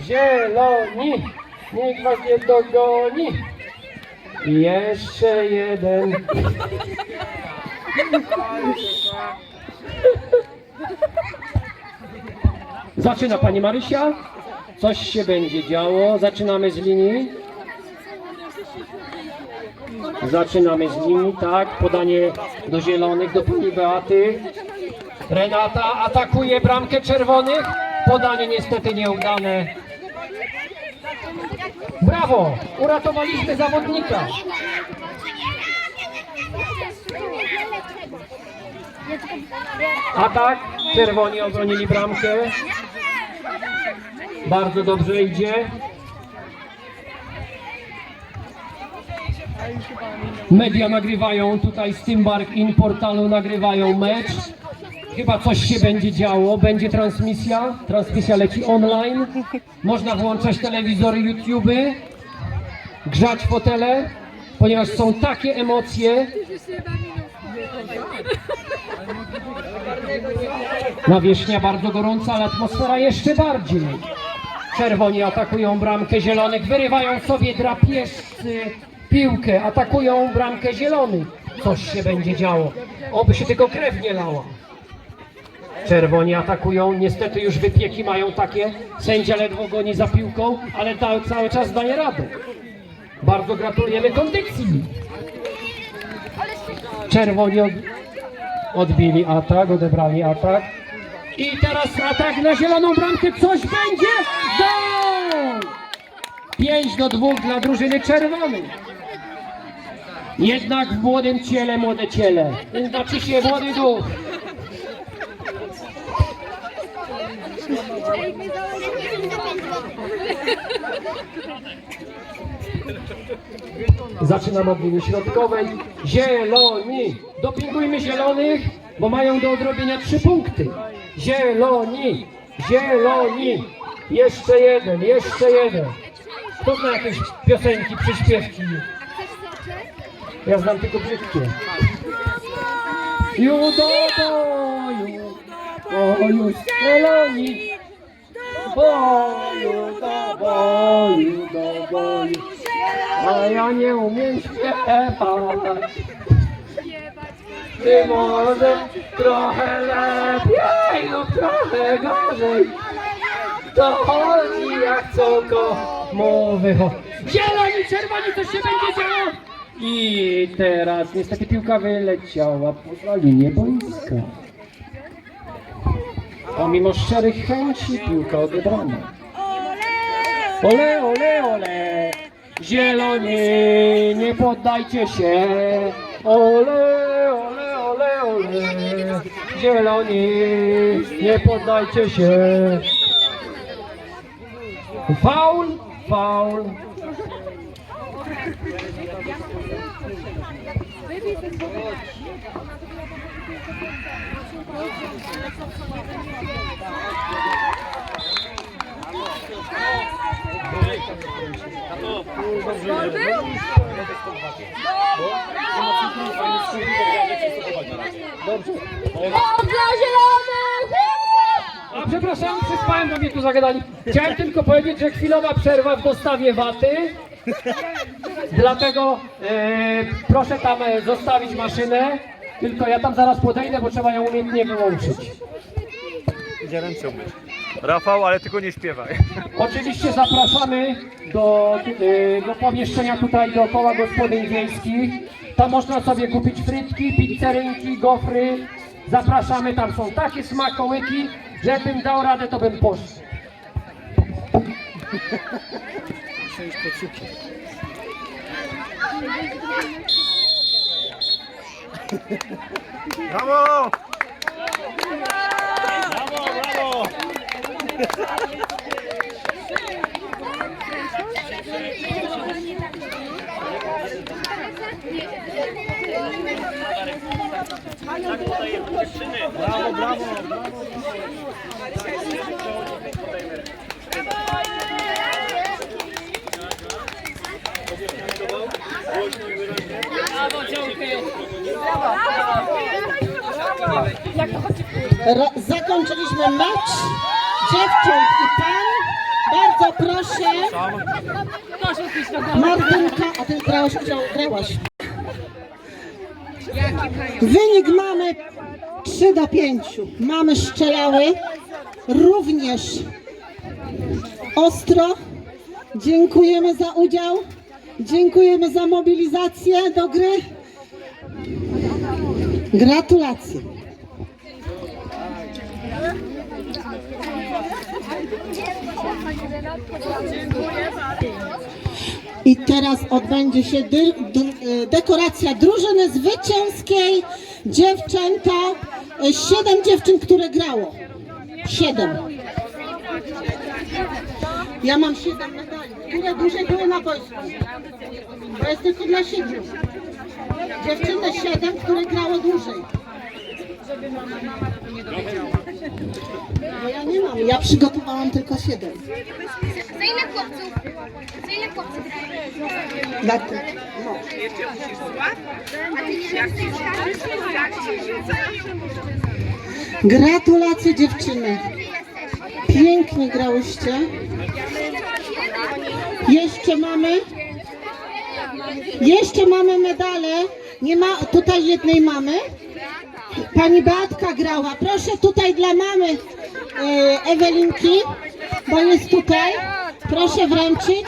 zieloni, nikt was nie dogoni. Jeszcze jeden. Zaczyna pani Marysia. Coś się będzie działo. Zaczynamy z linii. Zaczynamy z linii, tak. Podanie do zielonych, do pani Beaty. Renata atakuje bramkę czerwonych. Podanie niestety nieudane. Brawo! Uratowaliśmy zawodnika. Atak. Czerwoni obronili bramkę. Bardzo dobrze idzie. Media nagrywają tutaj z Timbark In portalu nagrywają mecz. Chyba coś się będzie działo, będzie transmisja. Transmisja leci online. Można włączać telewizory, YouTube, grzać fotele, ponieważ są takie emocje. Nawierzchnia bardzo gorąca, ale atmosfera jeszcze bardziej. Czerwoni atakują bramkę zielonych, wyrywają sobie drapieżcy piłkę, atakują bramkę zielonych. Coś się będzie działo. Oby się tylko krew nie lała. Czerwoni atakują, niestety już wypieki mają takie. Sędzia ledwo goni za piłką, ale ta, cały czas daje radę. Bardzo gratulujemy kondycji. Czerwoni od, odbili atak, odebrali atak. I teraz atak na zieloną bramkę. Coś będzie? Gol! 5 do 2 dla drużyny czerwonej. Jednak w młodym ciele, młode ciele. Znaczy się młody duch. Zaczynam od linii środkowej. Zieloni. Dopingujmy zielonych, bo mają do odrobienia trzy punkty. Zieloni. Zieloni. Jeszcze jeden, jeszcze jeden. Kto zna jakieś piosenki, przyśpiewki? Ja znam tylko brzydkie. Judo boju, boju zieloni. Boju do boju, do boju. A ja nie umiem śpiewać. Ty może trochę lepiej lub trochę gorzej. To chodzi jak co komu wychodzi. Zieloni, czerwoni, coś się będzie działo. I teraz niestety piłka wyleciała poza linię boiska. Pomimo szczerych chęci piłka odebrana. Ole, ole, ole! Zieloni, nie poddajcie się! Ole, ole, ole, ole! Zieloni, nie poddajcie się! Faul, faul! Dla zielonych! A przepraszam, przyspałem, bo mnie tu zagadali. Chciałem tylko powiedzieć, że chwilowa przerwa w dostawie waty. Dlatego e, proszę tam e, zostawić maszynę. Tylko ja tam zaraz podejdę, bo trzeba ją umiejętnie wyłączyć. Idzie ręce umyć. Rafał, ale tylko nie śpiewaj. Oczywiście zapraszamy do, e, do pomieszczenia tutaj dookoła gospodyń wiejskich. Tam można sobie kupić frytki, pizzerynki, gofry. Zapraszamy, tam są takie smakołyki, że jakbym dał radę, to bym poszedł. 브라보! 브라보, 브라보! 브라보, 브라보! Ro- zakończyliśmy mecz dziewcząt i pan. Bardzo proszę. Martynka, a ty grałaś grałaś. Wynik mamy 3 do 5. Mamy szczelały również ostro. Dziękujemy za udział. Dziękujemy za mobilizację do gry. Gratulacje. I teraz odbędzie się y, dekoracja drużyny zwycięskiej. Dziewczęta, y, siedem dziewczyn, które grało. Siedem. Ja mam siedem medali, które dłużej były na wojsku. To jest tylko dla siedmiu. Dziewczyny siedem, które grały dłużej. Bo ja nie mam, ja przygotowałam tylko siedem. Za ile chłopców? Za ile chłopców grają? Dla tych, no. A ty nie Gratulacje dziewczyny. Pięknie grałyście. Jeszcze mamy. Jeszcze mamy medale. Nie ma tutaj jednej mamy. Pani Beatka grała. Proszę tutaj dla mamy Ewelinki, bo jest tutaj. Proszę wręczyć.